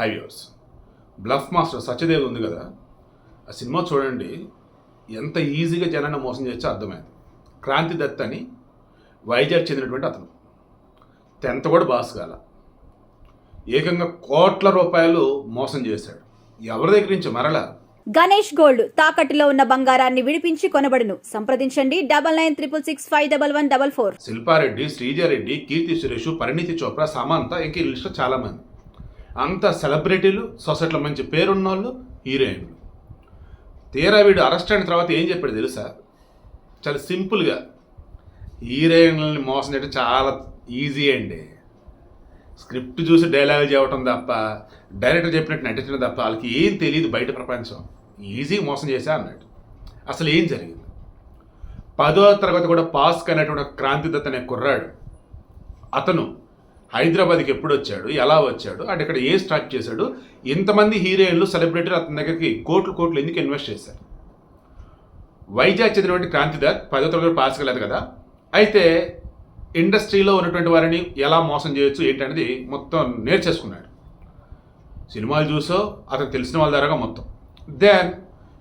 Highways bluff master Satyadev ఉంది కదా. ఆ సినిమా చూడండి. ఎంత ఈజీగా జనాన్ని మోసం చేయొచ్చో అర్థమైంది. క్రాంతి దత్ అని వైజాగ్ చెందినటువంటి అతను. టెన్త్ కూడా బాస్ కాల. ఏకంగా కోట్ల రూపాయలు మోసం చేశాడు. ఎవరి దగ్గర నుంచి మరలా? గణేష్ గోల్డ్ తాకట్టులో ఉన్న బంగారాన్ని విడిపించి కొనబడును. సంప్రదించండి. Double nine triple six five double one double four. Shilpa Reddy Sreeja Reddy Keerthi Suresh Parineeti Chopra Samantha ఇంక ఈ లిస్ట్లో చాలామంది అంత సెలబ్రిటీలు సొసైటీలో మంచి పేరున్న వాళ్ళు హీరోయిన్లు. తీరా వీడు అరెస్ట్ అయిన తర్వాత ఏం చెప్పాడు తెలుసా? చాలా సింపుల్గా. హీరోయిన్లని మోసం చేయడం చాలా ఈజీ అండి. స్క్రిప్ట్ చూసి డైలాగ్ చేయటం తప్ప డైరెక్టర్ చెప్పినట్టు నటించడం తప్ప వాళ్ళకి ఏం తెలియదు బయట ప్రపంచం. ఈజీగా మోసం చేశా అన్నట్టు అసలు ఏం జరిగింది? పదో తరగతి కూడా పాస్ కనేటువంటి ఒక క్రాంతిదత్ అనే కుర్రాడు. అతను హైదరాబాద్కి ఎప్పుడు వచ్చాడు ఎలా వచ్చాడు అంటే ఇక్కడ ఏ స్టార్ట్ చేశాడు ఇంతమంది హీరోయిన్లు సెలబ్రిటీలు అతని దగ్గరికి కోట్లు కోట్లు ఎందుకు ఇన్వెస్ట్ చేశారు? వైజాగ్ చెందినటువంటి క్రాంతిదార్ పదో తరగతి పాస్ కాలేదు కదా? అయితే ఇండస్ట్రీలో ఉన్నటువంటి వారిని ఎలా మోసం చేయొచ్చు ఏంటనేది మొత్తం నేర్చేసుకున్నాడు. సినిమాలు చూసో అతను తెలిసిన వాళ్ళ ద్వారా మొత్తం. దెన్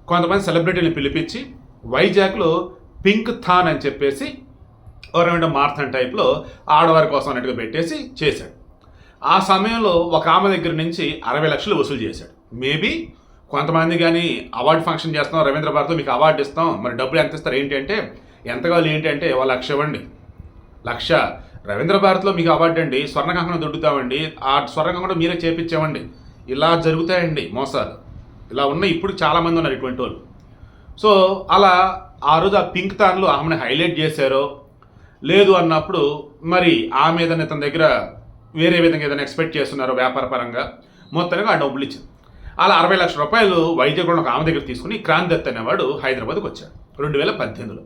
కొంతమంది సెలబ్రిటీని పిలిపించి వైజాగ్లో పింక్ థాన్ అని చెప్పేసి గవర్నమెంట్ మార్థన్ టైప్లో ఆడవారి కోసం అన్నట్టుగా పెట్టేసి చేశాడు. ఆ సమయంలో ఒక ఆమె దగ్గర నుంచి అరవై లక్షలు వసూలు చేశాడు. మేబీ కొంతమంది కానీ అవార్డు ఫంక్షన్ చేస్తాం రవీంద్ర భారత్ మీకు అవార్డు ఇస్తాం మరి డబ్బులు ఎంత ఇస్తారు ఏంటంటే ఎంత కావాలి ఏంటి అంటే లక్ష ఇవ్వండి. లక్ష. రవీంద్ర భారత్లో మీకు అవార్డు అండి స్వర్ణకంకణం దొడ్డుతామండి ఆ స్వర్ణకంకణం మీరే చేపించామండి. ఇలా జరుగుతాయండి మోసాలు. ఇలా ఉన్న ఇప్పుడు చాలామంది ఉన్నారు ఇటువంటి వాళ్ళు. సో అలా ఆ రోజు ఆ పింక్ తాన్లో ఆమెను హైలైట్ చేశారో. లేదు అన్నప్పుడు మరి ఆమె ఏదైనా తన దగ్గర వేరే విధంగా ఏదైనా ఎక్స్పెక్ట్ చేస్తున్నారో వ్యాపార పరంగా మొత్తానికి ఆ డబ్బులు ఇచ్చింది. అలా అరవై లక్షల రూపాయలు వైజాగ్ ఒక ఆమె దగ్గర తీసుకుని క్రాంతిదత్ అనేవాడు హైదరాబాద్కి వచ్చాడు రెండు వేల పద్దెనిమిదిలో.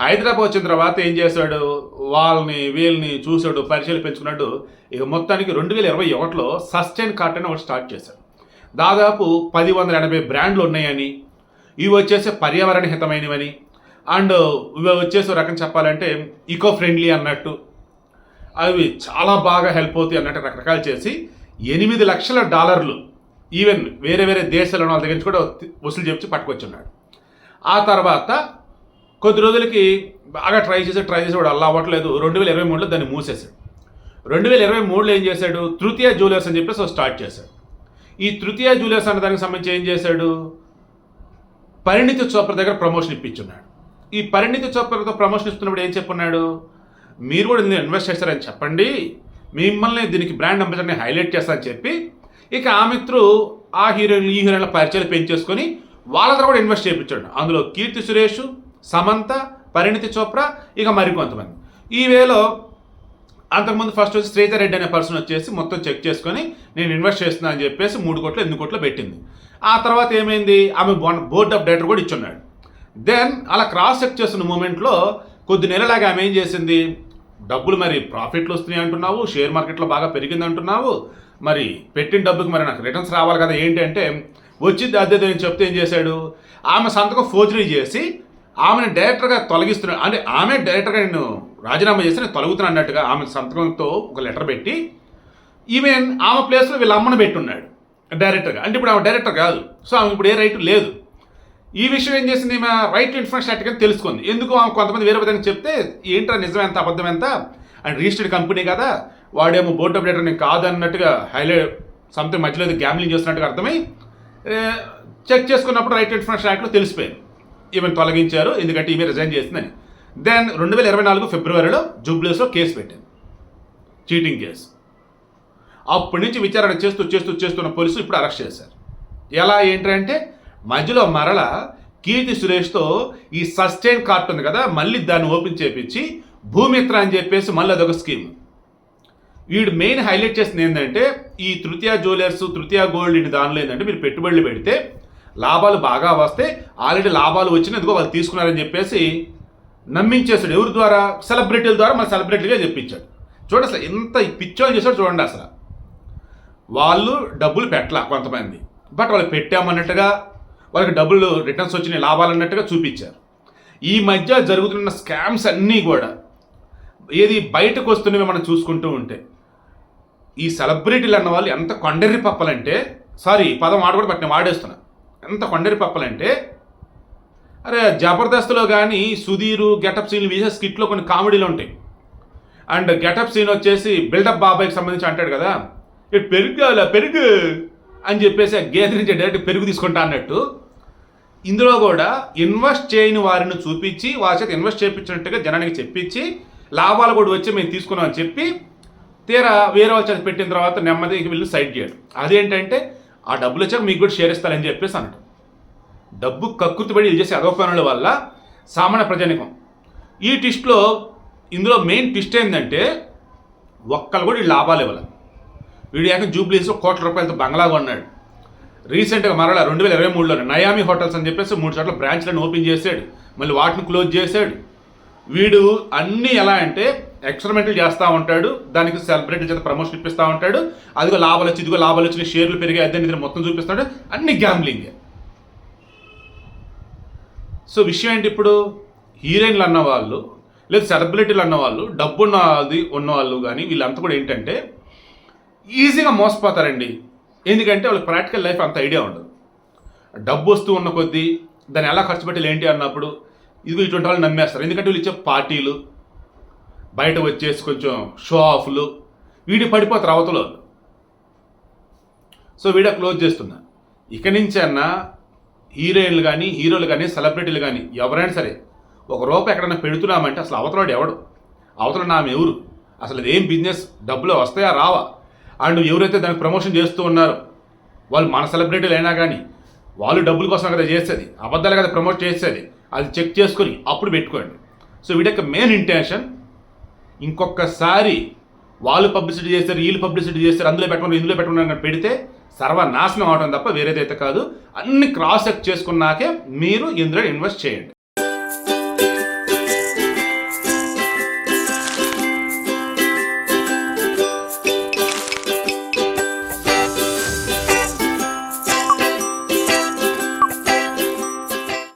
హైదరాబాద్ వచ్చిన తర్వాత ఏం చేశాడు? వాళ్ళని వీళ్ళని చూశాడు పరిచయాలు పెంచుకున్నాడు. ఇక మొత్తానికి రెండు వేల ఇరవై ఒకటిలో సస్టైన్ కార్ట్ అని ఒకటి స్టార్ట్ చేశాడు. దాదాపు పది వందల ఎనభై బ్రాండ్లు ఉన్నాయని ఇవి వచ్చేసి పర్యావరణ హితమైనవని అండ్ ఇవి వచ్చేసి రకం చెప్పాలంటే ఈకో ఫ్రెండ్లీ అన్నట్టు. అవి చాలా బాగా హెల్ప్ అవుతాయి అన్నట్టు రకరకాలు చేసి ఎనిమిది లక్షల డాలర్లు ఈవెన్ వేరే వేరే దేశాల వాళ్ళ దగ్గర నుంచి కూడా వసూలు చెప్పి పట్టుకొచ్చున్నాడు. ఆ తర్వాత కొద్ది రోజులకి బాగా ట్రై చేసి ట్రై చేసి వాడు అలా అవ్వట్లేదు. రెండు వేల ఇరవై మూడులో దాన్ని మూసేశాడు. రెండు వేల ఇరవై మూడులో ఏం చేశాడు? తృతీయ జ్యువెలర్స్ అని చెప్పేసి స్టార్ట్ చేశాడు. ఈ తృతీయ జ్యువెలర్స్ అనే దానికి సంబంధించి ఏం చేశాడు? పరిణితి చోప్రా దగ్గర ప్రమోషన్ ఇప్పించున్నాడు. ఈ పరిణితి చోప్రాతో ప్రమోషన్ ఇస్తున్నప్పుడు ఏం చెప్పున్నాడు? మీరు కూడా ఇందులో ఇన్వెస్ట్ చేస్తారని చెప్పండి. మిమ్మల్ని దీనికి బ్రాండ్ అంబాసిడర్ని హైలైట్ చేస్తారని చెప్పి ఇక ఆమె త్రూ ఆ హీరోయిన్లు ఈ హీరోయిన్ల పరిచయాలు పెంచేసుకొని వాళ్ళ ద్వారా కూడా ఇన్వెస్ట్ చేయించాడు. అందులో కీర్తి సురేష్ సమంత పరిణితి చోప్రా ఇక మరికొంతమంది. ఈ వేలో అంతకుముందు ఫస్ట్ వచ్చి శ్రీధర్ రెడ్డి అనే పర్సన్ వచ్చేసి మొత్తం చెక్ చేసుకొని నేను ఇన్వెస్ట్ చేస్తున్నా అని చెప్పేసి మూడు కోట్లు ఎనిమిది కోట్లు పెట్టింది. ఆ తర్వాత ఏమైంది? ఆమె బోర్డ్ ఆఫ్ డైరెక్టర్ కూడా ఇచ్చున్నాడు. దెన్ అలా క్రాస్ చెక్ చేస్తున్న మూమెంట్లో కొద్ది నెలలాగా ఆమె ఏం చేసింది? డబ్బులు మరి ప్రాఫిట్లు వస్తున్నాయి అంటున్నావు షేర్ మార్కెట్లో బాగా పెరిగింది అంటున్నావు. మరి పెట్టిన డబ్బుకి మరి నాకు రిటర్న్స్ రావాలి కదా ఏంటి అంటే వచ్చింది అదే అని చెప్తే ఏం చేశాడు? ఆమె సంతకం ఫోర్జరీ చేసి ఆమెను డైరెక్టర్గా తొలగిస్తున్నాడు. అంటే ఆమె డైరెక్టర్గా నేను రాజీనామా చేసి నేను తొలగుతున్నా అన్నట్టుగా ఆమె సంతకంతో ఒక లెటర్ పెట్టి ఈమెన్ ఆమె ప్లేస్లో వీళ్ళ అమ్మను పెట్టున్నాడు డైరెక్టర్గా అంటే ఇప్పుడు ఆమె డైరెక్టర్ కాదు. సో ఆమె ఇప్పుడు ఏ రైట్ లేదు. ఈ విషయం ఏం చేసింది? ఈమె రైట్ ఇన్ఫర్మేషన్ యాక్ట్ కింద తెలుసుకుంది. ఎందుకు ఆమె కొంతమంది వేరే విధంగా చెప్తే ఏంట్రా నిజం ఎంత? అబద్ధం ఎంత? అండ్ రిజిస్టర్డ్ కంపెనీ కదా వాడేమో బోర్డ్ ఆఫ్ డైరెక్టర్ నేను కాదన్నట్టుగా హైలైట్ సంథింగ్ మధ్యలో గ్యాంబ్లింగ్ చేస్తున్నట్టుగా అర్థమై చెక్ చేసుకున్నప్పుడు రైట్ ఇన్ఫర్మేషన్ యాక్ట్లో తెలిసిపోయింది. ఈమెను తొలగించారు ఎందుకంటే ఈమె రిజైన్ చేసిందని. దెన్ రెండు వేల ఇరవై నాలుగు ఫిబ్రవరిలో జూబ్లీస్లో కేసు పెట్టింది. చీటింగ్ కేసు అప్పటి నుంచి విచారణ చేస్తూ చేస్తూ చేస్తున్న పోలీసులు ఇప్పుడు అరెస్ట్ చేశారు. ఎలా ఏంటంటే మధ్యలో మరల కీర్తి సురేష్తో ఈ సస్టైన్ కార్ట్ ఉంది కదా మళ్ళీ దాన్ని ఓపెన్ చేపించి భూమిత్ర అని చెప్పేసి మళ్ళీ అదొక స్కీమ్. వీడు మెయిన్ హైలైట్ చేసింది ఏంటంటే ఈ తృతీయ జ్యువెలర్స్ తృతీయ గోల్డ్ ఇంటి దానిలో ఏంటంటే మీరు పెట్టుబడులు పెడితే లాభాలు బాగా వస్తే ఆల్రెడీ లాభాలు వచ్చినా ఎందుకో వాళ్ళు తీసుకున్నారని చెప్పేసి నమ్మించేశాడు. ఎవరి ద్వారా? సెలబ్రిటీల ద్వారా మన సెలబ్రిటీగా చెప్పించాడు. చూడండి అసలు ఎంత పిచ్చోని చేశాడు చూడండి అసలు. వాళ్ళు డబ్బులు పెట్టలా కొంతమంది. బట్ వాళ్ళు పెట్టామన్నట్టుగా వాళ్ళకి డబ్బులు రిటర్న్స్ వచ్చిన లాభాలు అన్నట్టుగా చూపించారు. ఈ మధ్య జరుగుతున్న స్కామ్స్ అన్నీ కూడా ఏది బయటకు వస్తున్నవి మనం చూసుకుంటూ ఉంటే ఈ సెలబ్రిటీలు అన్న వాళ్ళు ఎంత కొండరి పప్పలంటే సారీ పదం ఆడ కూడా పట్టిన వాడేస్తున్నా. ఎంత కొండరి పప్పలంటే అరే జబర్దస్త్లో కానీ సుధీరు గెటప్ సీన్లు వేసే స్కిట్లో కొన్ని కామెడీలు ఉంటాయి. అండ్ గెటప్ సీన్ వచ్చేసి బిల్డప్ బాబాయ్కి సంబంధించి అంటాడు కదా ఇటు పెరుగు కావాలా పెరుగు అని చెప్పేసి ఆ గేదె నుంచి డైరెక్ట్ పెరుగు తీసుకుంటా అన్నట్టు ఇందులో కూడా ఇన్వెస్ట్ చేయని వారిని చూపించి వారి చేత ఇన్వెస్ట్ చేయించినట్టుగా జనానికి చెప్పించి లాభాలు కూడా వచ్చి మేము తీసుకున్నామని చెప్పి తీరా వేరే వాళ్ళ చేత పెట్టిన తర్వాత నెమ్మదిగా వెళ్ళి సైడ్ చేయడం. అదేంటంటే ఆ డబ్బులు వచ్చాక మీకు కూడా షేర్ ఇస్తారని చెప్పేసి అన్నాడు డబ్బు కక్కుతుబడి ఇది చేసే అదోపనుల వల్ల సామాన్య ప్రజానికం. ఈ టిస్ట్లో ఇందులో మెయిన్ ట్విస్ట్ ఏంటంటే ఒక్కరు కూడా లాభాలు ఇవ్వాలి వీడు ఏక జూబ్లీస్లో కోట్ల రూపాయలతో బంగ్లా కొన్నాడు. రీసెంట్గా మరలా రెండు వేల ఇరవై మూడులో నయామి హోటల్స్ అని చెప్పేసి మూడు చోట్ల బ్రాంచ్లను ఓపెన్ చేశాడు. మళ్ళీ వాటిని క్లోజ్ చేశాడు. వీడు అన్నీ ఎలా అంటే ఎక్స్పెరిమెంట్లు చేస్తూ ఉంటాడు. దానికి సెలబ్రిటీ చేత ప్రమోషన్ ఇప్పిస్తూ ఉంటాడు. అదిగో లాభాలు వచ్చి ఇదిగో లాభాలు వచ్చిన షేర్లు పెరిగాయి అదే నిద్ర మొత్తం చూపిస్తాడు. అన్ని గ్యాంబ్లింగ్. సో విషయం ఏంటి ఇప్పుడు? హీరోయిన్లు అన్న వాళ్ళు సెలబ్రిటీలు అన్న వాళ్ళు డబ్బున్నది ఉన్నవాళ్ళు కానీ వీళ్ళంతా కూడా ఏంటంటే ఈజీగా మోసపోతారండి. ఎందుకంటే వాళ్ళకి ప్రాక్టికల్ లైఫ్ అంత ఐడియా ఉండదు. డబ్బు వస్తూ ఉన్న కొద్దీ దాన్ని ఎలా ఖర్చు పెట్టాలి ఏంటి అన్నప్పుడు ఇది ఇటువంటి వాళ్ళు నమ్మేస్తారు. ఎందుకంటే వీళ్ళు ఇచ్చే పార్టీలు బయట వచ్చేసి కొంచెం షో ఆఫ్లు వీడి పడిపోతారు అవతల సో వీడియో క్లోజ్ చేస్తున్నా. ఇక నుంచి అన్నా హీరోయిన్లు కానీ హీరోలు కానీ సెలబ్రిటీలు కానీ ఎవరైనా సరే ఒక రూపాయి ఎక్కడైనా పెడుతున్నామంటే అసలు అవతలాడు ఎవడు? అవతల నామె ఎవరు? అసలు ఏం బిజినెస్ డబ్బులు వస్తాయా రావా? అండ్ ఎవరైతే దానికి ప్రమోషన్ చేస్తూ ఉన్నారో వాళ్ళు మన సెలబ్రిటీలు అయినా కానీ వాళ్ళు డబ్బుల కోసం కదా చేసేది అబద్ధాలు కదా ప్రమోట్ చేసేది అది చెక్ చేసుకొని అప్పుడు పెట్టుకోండి. సో వీడి యొక్క మెయిన్ ఇంటెన్షన్ ఇంకొకసారి వాళ్ళు పబ్లిసిటీ చేస్తారు వీళ్ళు పబ్లిసిటీ చేస్తారు అందులో పెట్టమని ఇందులో పెట్టమని పెడితే సర్వనాశనం అవడం తప్ప వేరేదైతే కాదు. అన్ని క్రాస్ చెక్ చేసుకున్నాకే మీరు ఇందులో ఇన్వెస్ట్ చేయండి.